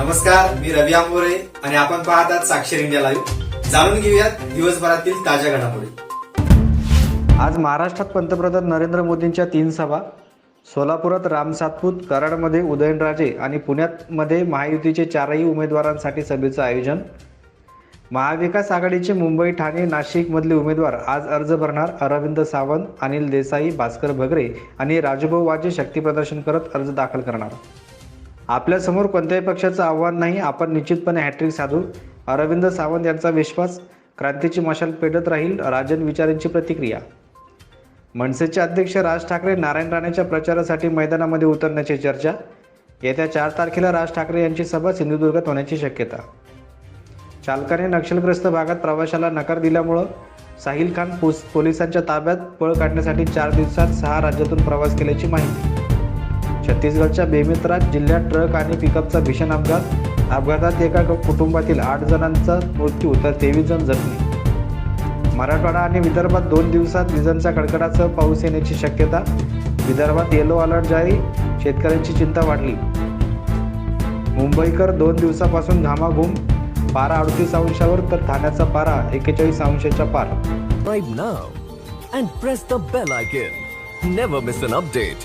नमस्कार मी रवी आंबोरे आणि आपण पाहतात साक्षर इंडिया लाईव्ह. जाणून घेऊयात दिवसभरातील ताज्या घडामोडी. आज महाराष्ट्रात पंतप्रधान नरेंद्र मोदींच्या तीन सभा सोलापुरात राम सातपूत कराडमध्ये उदयनराजे आणि पुण्यामध्ये महायुतीचे चारही उमेदवारांसाठी सभेचं आयोजन. महाविकास आघाडीचे मुंबई ठाणे नाशिकमधले उमेदवार आज अर्ज भरणार अरविंद सावंत अनिल देसाई भास्कर भगरे आणि राजूभाऊ वाजे शक्तीप्रदर्शन करत अर्ज दाखल करणार. आपल्यासमोर कोणत्याही पक्षाचं आव्हान नाही. आपण निश्चितपणे हॅट्रिक साधू. अरविंद सावंत यांचा विश्वास क्रांतीची मशाल पेटत राहील राजन विचारेंची प्रतिक्रिया. मनसेचे अध्यक्ष राज ठाकरे नारायण राणेच्या प्रचारासाठी मैदानामध्ये उतरण्याची चर्चा. येत्या चार तारखेला राज ठाकरे यांची सभा सिंधुदुर्गात होण्याची शक्यता. चालकाने नक्षलग्रस्त भागात प्रवाशाला नकार दिल्यामुळं साहिल खान पोस पोलिसांच्या ताब्यात पळ काढण्यासाठी चार दिवसात सहा राज्यातून प्रवास केल्याची माहिती. छत्तीसगडच्या बेमित्रात जिल्ह्यात ट्रक आणि पिकअपचा भीषण अपघात. अपघातात एका कुटुंबातील आठ जणांचा मृत्यू तर तेवीस जण जखमी. मराठवाडा आणि विदर्भात दोन दिवसात विजांच्या कडकडासह पाऊस येण्याची शक्यता. विदर्भात येलो अलर्ट जारी. शेतकऱ्यांची चिंता वाढली. मुंबईकर दोन दिवसापासून घामाघूम. पारा अडतीस अंशावर तर ठाण्याचा पारा एक्केचाळीस अंशाच्या पार. Now and press the bell icon never miss an update.